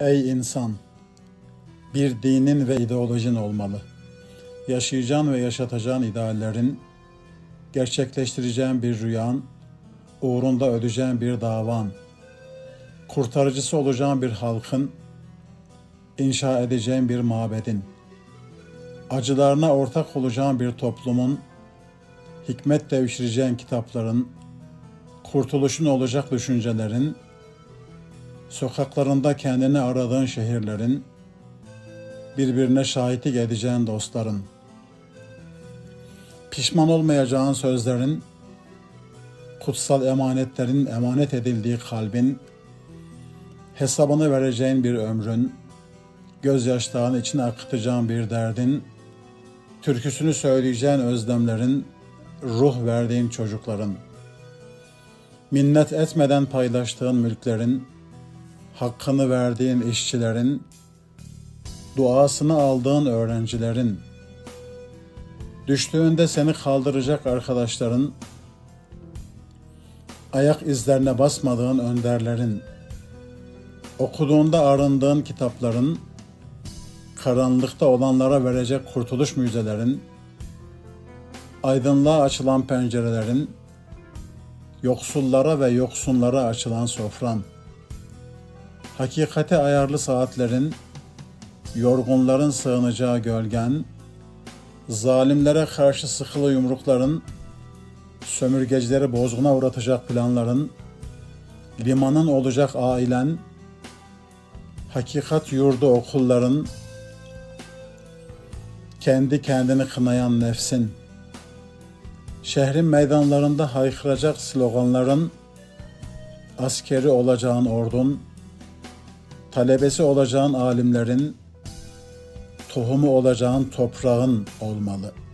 Ey insan! Bir dinin ve ideolojin olmalı. Yaşayacağın ve yaşatacağın ideallerin, gerçekleştireceğin bir rüyan, uğrunda ödeyeceğin bir davan, kurtarıcısı olacağın bir halkın, inşa edeceğin bir mabedin, acılarına ortak olacağın bir toplumun, hikmet devşireceğin kitapların, kurtuluşun olacak düşüncelerin, sokaklarında kendini aradığın şehirlerin, birbirine şahitlik edeceğin dostların, pişman olmayacağın sözlerin, kutsal emanetlerin emanet edildiği kalbin, hesabını vereceğin bir ömrün, gözyaşlarını içine akıtacağın bir derdin, türküsünü söyleyeceğin özlemlerin, ruh verdiğin çocukların, minnet etmeden paylaştığın mülklerin, hakkını verdiğin işçilerin, duasını aldığın öğrencilerin, düştüğünde seni kaldıracak arkadaşların, ayak izlerine basmadığın önderlerin, okuduğunda arındığın kitapların, karanlıkta olanlara verecek kurtuluş müjdelerin, aydınlığa açılan pencerelerin, yoksullara ve yoksunlara açılan sofran, hakikate ayarlı saatlerin, yorgunların sığınacağı gölgen, zalimlere karşı sıkılı yumrukların, sömürgecileri bozguna uğratacak planların, limanın olacak ailen, hakikat yurdu okulların, kendi kendini kınayan nefsin, şehrin meydanlarında haykıracak sloganların, askeri olacağın ordun, talebesi olacağın alimlerin, tohumu olacağın toprağın olmalı.''